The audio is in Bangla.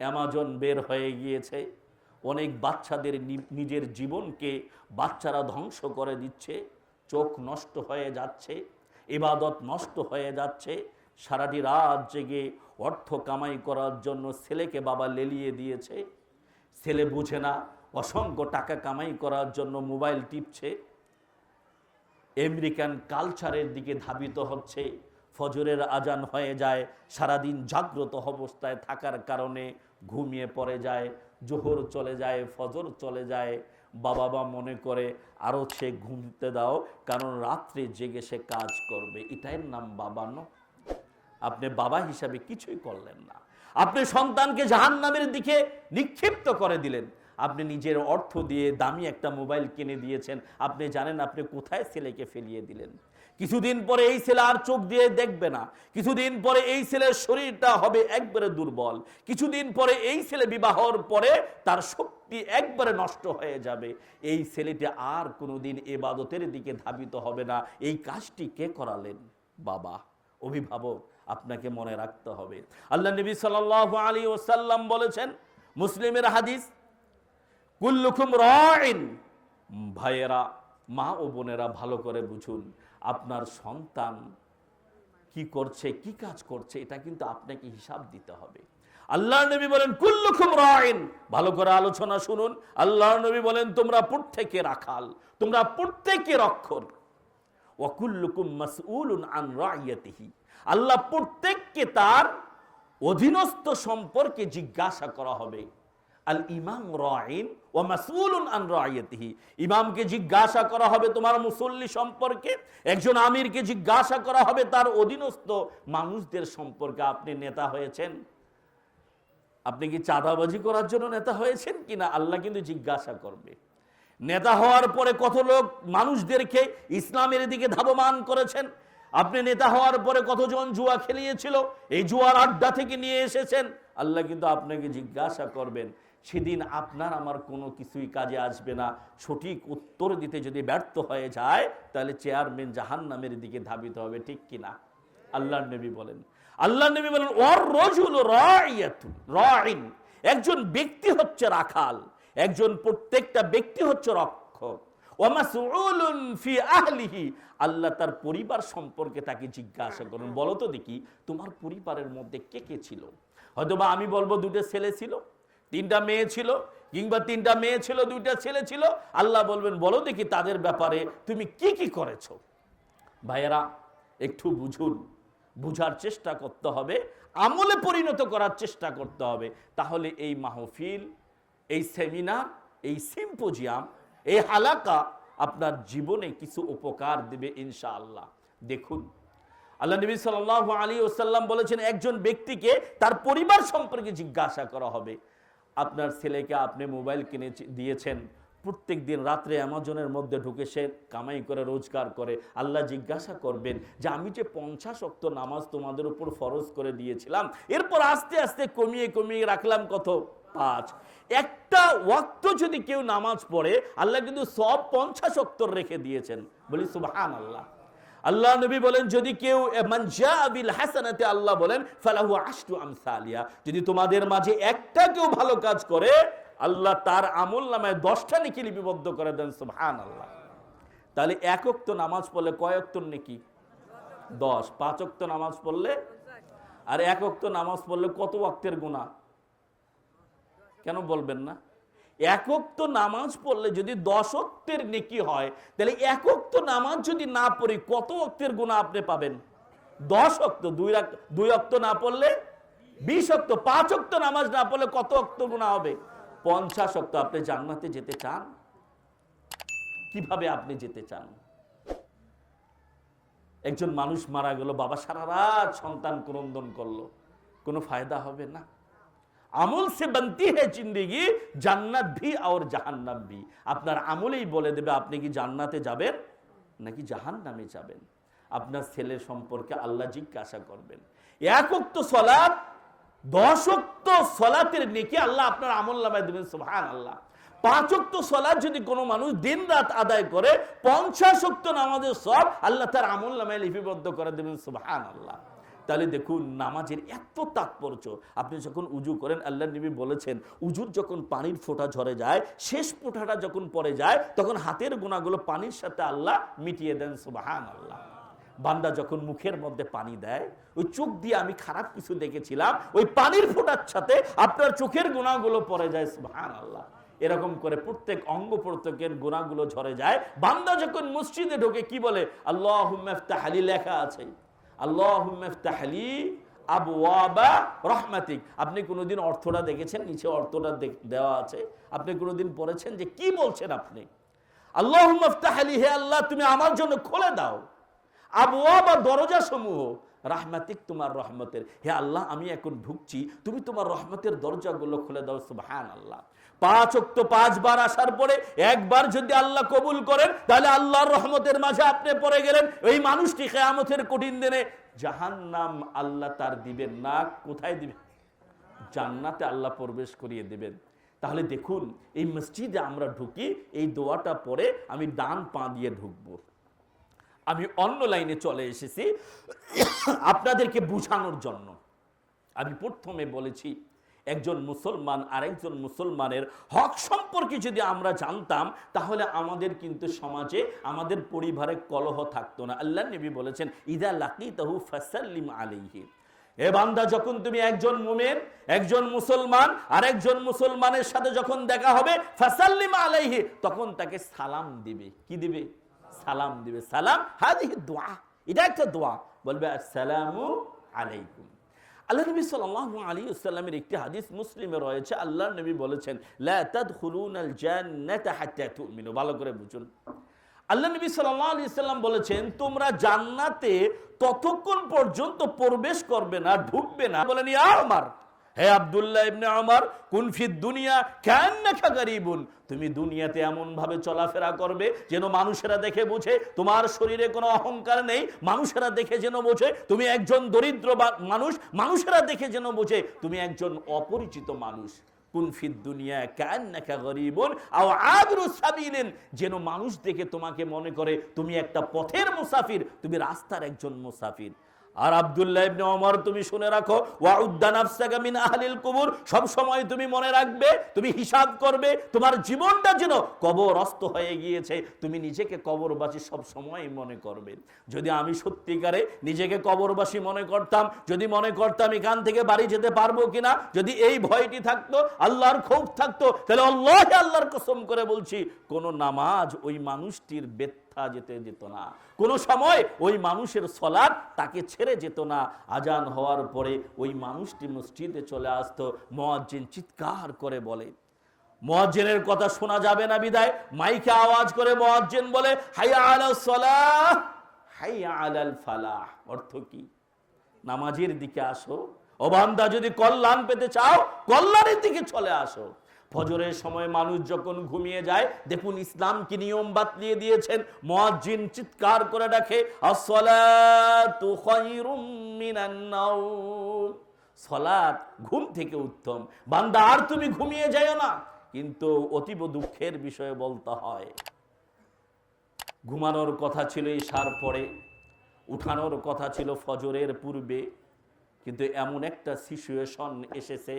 অ্যামাজন বের হয়ে গিয়েছে। অনেক বাচ্চাদের নিজের জীবনকে বাচ্চারা ধ্বংস করে দিচ্ছে। চোখ নষ্ট হয়ে যাচ্ছে, ইবাদত নষ্ট হয়ে যাচ্ছে। সারাটি রাত জেগে অর্থ কামাই করার জন্য ছেলেকে বাবা লেলিয়ে দিয়েছে। ছেলে বুঝে না, অসংখ্য টাকা কামাই করার জন্য মোবাইল টিপছে। আমেরিকান কালচারের দিকে ধাবিত হচ্ছে। ফজরের আজান হয়ে যায়, সারাদিন জাগ্রত অবস্থায় থাকার কারণে ঘুমিয়ে পড়ে যায়, জোহর চলে যায়, ফজর চলে যায়। বাবা মা মনে করে আরও সে ঘুমতে দাও, কারণ রাত্রে জেগে সে কাজ করবে। এটাই নাম বাবা ন। আপনি বাবা হিসাবে কিছুই করলেন না। আপনি সন্তানকে জাহান্নামের দিকে নিক্ষিপ্ত করে দিলেন। আপনি নিজের অর্থ দিয়ে দামি একটা মোবাইল কিনে দিয়েছেন। আপনি জানেন আপনি কোথায় ছেলেকে ফেলিয়ে দিলেন। কিছুদিন পরে এই ছেলে আর চোখ দিয়ে দেখবে না। কিছুদিন পরে এই ছেলের শরীরটা হবে একবারে দুর্বল। কিছুদিন পরে এই ছেলে বিবাহর পরে তার শক্তি একবারে নষ্ট হয়ে যাবে। এই ছেলেটি আর কোনোদিন এবাদতের দিকে ধাবিত হবে না। এই কাজটি কে করালেন? বাবা, অভিভাবক, আপনাকে মনে রাখতে হবে। আল্লাহ নবী সাল্লাহ আলী ওসাল্লাম বলেছেন, মুসলিমের হাদিস, কুল্লুকুম রাইন ভাইয়েরা মা ও বোনেরা ভালো করে বুঝুন, আপনার সন্তান কি করছে, কি কাজ করছে, এটা কিন্তু আপনাকে হিসাব দিতে হবে। আল্লাহ নবী বলেন, কুল্লুকুম রাইন। ভালো করে আলোচনা শুনুন। আল্লাহ নবী বলেন, তোমরা প্রত্যেকে রাখাল, তোমরা প্রত্যেকে রক্ষর ওয়াকুল্লুকুম মাসউলুন আন রাইয়াতিহি। আল্লাহ প্রত্যেককে তার অধীনস্থ সম্পর্কে জিজ্ঞাসা করা হবে। আল ইমাম রাইন ও মাসউলুন আন রাইয়াতিহি ইমামকে জিজ্ঞাসা করা হবে তোমার মুসল্লি সম্পর্কে, একজন আমিরকে জিজ্ঞাসা করা হবে তার অধীনস্থ মানুষদের সম্পর্কে আপনি নেতা হয়েছেন। আপনি কি চাঁদাবাজি করার জন্য নেতা হয়েছেন কিনা? আল্লাহ কিন্তু জিজ্ঞাসা করবে। নেতা হওয়ার পরে কত লোক মানুষদেরকে ইসলামের দিকে ধাবমান করেছেন? আপনি নেতা হওয়ার পরে কতজন জুয়া খেলিয়েছিল? এই জুয়ার আড্ডা থেকে নিয়ে এসেছেন? আল্লাহ কিন্তু আপনাকে জিজ্ঞাসা করবেন। সেদিন আপনার আমার কোনো কিছুই কাজে আসবে না। সঠিক উত্তর দিতে যদি ব্যর্থ হয়ে যায়, তাহলে চেয়ারম্যান জাহান নামের দিকে ধাবিত হবে, ঠিক কিনা আল্লাহ নবী বলেন। আল্লাহ নবী বলেন ওর রজুল রাইন। একজন ব্যক্তি হচ্ছে রাখাল, একজন প্রত্যেকটা ব্যক্তি হচ্ছে রক্ষক। আল্লাহ তার পরিবার সম্পর্কে তাকে জিজ্ঞাসা করুন। বলো তো দেখি, তোমার পরিবারের মধ্যে কে কে ছিল? হয়তোবা আমি বলব দুটো ছেলে ছিল। তিনটা মেয়ে ছিল, কিংবা তিনটা মেয়ে ছিল, দুইটা ছেলে ছিল, আল্লাহ বলবেন, বলো দেখি তাদের ব্যাপারে তুমি কি কি করেছ? ভাইয়েরা, একটু বুঝুন। বুঝার চেষ্টা করতে হবে, আমলে পরিণত করার চেষ্টা করতে হবে। তাহলে এই মাহফিল, এই সেমিনার, এই সিম্পোজিয়াম, এই হালাকা আপনার জীবনে কিছু উপকার দেবে ইনশাআল্লাহ। দেখুন, আল্লাহ নবী সাল আলী ওসাল্লাম বলেছেন, একজন ব্যক্তিকে তার পরিবার সম্পর্কে জিজ্ঞাসা করা হবে। আপনার ছেলেকে আপনি মোবাইল কিনে দিয়েছেন। প্রত্যেক দিন রাত্রে অ্যামাজনের মধ্যে ঢুকে সে কামাই করে, রোজগার করে। আল্লাহ জিজ্ঞাসা করবেন যে, আমি যে পঞ্চাশ অক্ত নামাজ তোমাদের উপর ফরজ করে দিয়েছিলাম, এরপর আস্তে আস্তে কমিয়ে কমিয়ে রাখলাম কত? পাঁচ। একটা ওয়াক্ত যদি কেউ নামাজ পড়ে, আল্লাহ কিন্তু সব পঞ্চাশ অক্তর রেখে দিয়েছেন। বলি সুবহান আল্লাহ আল্লাহ নবী বলেন, যদি কেউ হাসানাতে, আল্লাহ বলেন, ফালাহু আশরু আমসালিয়া যদি তোমাদের মাঝে একটা কেউ ভালো কাজ করে, আল্লাহ তার আমল নামায় দশটা নেকি লিপিবদ্ধ করে দেন সুবহান আল্লাহ তাহলে একক তো নামাজ পড়লে কয়েক তো নেকি? দশ। পাঁচ অক্ত নামাজ পড়লে? আর এক অক্ত নামাজ পড়লে কত ওয়াক্তের গুণা কেন বলবেন না? একক তো নামাজ পড়লে যদি দশ অক্তের নেকি হয়, তাহলে একক তো নামাজ যদি না পড়ি, কত অক্তের গুণা আপনি পাবেন? দশ অক্ত, দুই দুই অক্ত না পড়লে বিশ অক্ত, পাঁচ অক্ত নামাজ না পড়লে কত অক্ত গুণা হবে? পঞ্চাশ অক্ত, আপনি জান্নাতে যেতে চান? কীভাবে আপনি যেতে চান? একজন মানুষ মারা গেল, বাবা সারা রাত সন্তান ক্রন্দন করল। কোনো ফায়দা হবে না? আমল সে বনতি হে জিন্দিগি, জান্নাত ভি আর জাহান্নাম ভি। আপনার আমলেই বলে দেবে, আপনি কি জান্নাতে যাবেন নাকি জাহান্নামে যাবেন? আপনার ছেলে সম্পর্কে আল্লাহ জিজ্ঞাসা করবেন। একক্ত সলাৎ দশক্ত সলাতের নেকি আল্লাহ আপনার আমল নামায় দেবেন সুবহান আল্লাহ পাঁচক্ত সলাৎ যদি কোনো মানুষ দিন রাত আদায় করে পঞ্চাশক্ত নামাজের সব আল্লাহ তার আমল নামায় লিপিবদ্ধ করে দেবেন সুবহান আল্লাহ তাহলে দেখুন, নামাজের এত তাৎপর্য। আপনি যখন উজু করেন, আল্লাহ নবী বলেছেন, উজুর যখন পানির ফোঁটা ঝরে যায়, শেষ ফোঁটাটা যখন পড়ে যায়, তখন হাতের গোনাগুলো পানির সাথে আল্লাহ মিটিয়ে দেন সুবাহান আল্লাহ বান্দা যখন মুখের মধ্যে পানি দেয়, ওই চোখ দিয়ে আমি খারাপ কিছু দেখেছিলাম, ওই পানির ফোঁটার সাথে আপনার চোখের গুণাগুলো পড়ে যায় সুবাহান আল্লাহ এরকম করে প্রত্যেক অঙ্গ প্রত্যেকের গুণাগুলো ঝরে যায়। বান্দা যখন মসজিদে ঢোকে, কি বলে? আল্লাহ হালি লেখা আছে। আল্লাহ আবু আবা রহমাতিক। আপনি কোনোদিন অর্থটা দেখেছেন? নিচে অর্থটা দেওয়া আছে। আপনি কোনোদিন পড়েছেন যে কি বলছেন আপনি? আল্লাহ হালি হে আল্লাহ, তুমি আমার জন্য খুলে দাও। আবু বা দরজা সমূহ রাহমাতিক তোমার রহমতের। হে আল্লাহ, আমি এখন ঢুকছি তুমি তোমার রহমতের দরজাগুলো খুলে দাও সুবহান আল্লাহ পাঁচ অক্ত পাঁচবার আসার পরে একবার যদি আল্লাহ কবুল করেন, তাহলে আল্লাহর রহমতের মাঝে আপনি পড়ে গেলেন এই মানুষটি কেয়ামতের কঠিন দিনে জাহান্নাম আল্লাহ তার দিবেন না, কোথায় দিবেন জান্নাতে আল্লাহ প্রবেশ করিয়ে দেবেন। তাহলে দেখুন, এই মসজিদে আমরা ঢুকি, এই দোয়াটা পরে আমি ডান পা দিয়ে ঢুকবো। আমি অন্য লাইনে চলে এসেছি আপনাদেরকে বুঝানোর জন্য। আমি প্রথমে বলেছি, একজন মুসলমান আরেকজন মুসলমানের হক সম্পর্কে যদি আমরা জানতাম, তাহলে আমাদের কিন্তু সমাজে, আমাদের পরিবারে কলহ থাকতো না। আল্লাহ নবী বলেছেন, ইদা লাকি তাহু ফাসাল্লিম আলাইহি। এ বান্দা, যখন তুমি একজন মুমেন, একজন মুসলমান আর একজন মুসলমানের সাথে যখন দেখা হবে, ফাসাল্লিম আলাইহি, তখন তাকে সালাম দিবে। কি দিবে? সালাম দিবে। সালাম হাদিহি দোয়া। এটা একটা দোয়া। বলবে, আসসালামু আলাইকুম। আল্লাহ নবী সাল্লাল্লাহু একটি হাদিস মুসলিমে রয়েছে। আল্লাহ নবী বলেছেন ভালো করে বুঝুন। আল্লাহ নবী বলেছেন, তোমরা জান্নাতে ততক্ষণ পর্যন্ত প্রবেশ করবে না, ঢুকবে না। বলেন আমার হে আব্দুল্লাহ ইবনে আমার কুন ফি দুনিয়া কান্নাকা গরিবুন। তুমি দুনিয়াতে চলাফেরা করবে যেন মানুষেরা দেখে বুঝে তোমার শরীরে কোনো অহংকার নেই, মানুষেরা দেখে যেন বোঝে তুমি একজন দরিদ্র মানুষ, মানুষেরা দেখে যেন বোঝে তুমি একজন অপরিচিত মানুষ। কুনফিদ দুনিয়া কান্নাকা গরিবুন আও সাবিলিন, যেন মানুষ দেখে তোমাকে মনে করে তুমি একটা পথের মুসাফির, তুমি রাস্তার একজন মুসাফির। আর আব্দুল্লাহ ইবনে ওমর, তুমি শুনে রাখো ওয়াউদ্দা নাফসাকা মিন আহলিল কুবুর সব সময় তুমি মনে রাখবে, তুমি হিসাব করবে, তোমার জীবনটা যেন কবরস্থ হয়ে গিয়েছে। তুমি নিজেকে কবরবাসী সব সময় মনে করবে। যদি আমি সত্যিকারে নিজেকে কবরবাসী মনে করতাম, যদি মনে করতাম এখান থেকে বাড়ি যেতে পারব কিনা, যদি এই ভয়টি থাকতো, আল্লাহর ক্ষোভ থাকতো, তাহলে আল্লাহ আল্লাহর কসম করে বলছি, কোন নামাজ ওই মানুষটির ব্যথা যেতে যেত না। কোন সময় ওই মানুষের সলাদ তাকে ছেড়ে যেত না। আজান হওয়ার পরে ওই মানুষটি মসজিদে চলে আসতো, মোয়াজ্জিন চিৎকার করে বলে। মোয়াজ্জেনের কথা শোনা যাবে না বিদায়। মাইকে আওয়াজ করে মোয়াজ্জেন বলে, হাইয়া আলা সলাহ, হাইয়া আলাল ফালাহ। অর্থ কি? নামাজের দিকে আসো। ও বান্দা যদি কল্যাণ পেতে চাও, কল্যাণের দিকে চলে আসো। ফজরের সময় মানুষ যখন ঘুমিয়ে যায়, দেখুন ইসলাম কি নিয়ম বাতলিয়ে দিয়েছেন। মুয়াজ্জিন চিৎকার করে ডাকে, আসসালাতু ঘুম থেকে উত্তম। বান্দা, আর তুমি ঘুমিয়ে যাও না। কিন্তু অতীব দুঃখের বিষয়ে বলতে হয়। ঘুমানোর কথা ছিল ঈশার পরে, উঠানোর কথা ছিল ফজরের পূর্বে, কিন্তু এমন একটা সিচুয়েশন এসেছে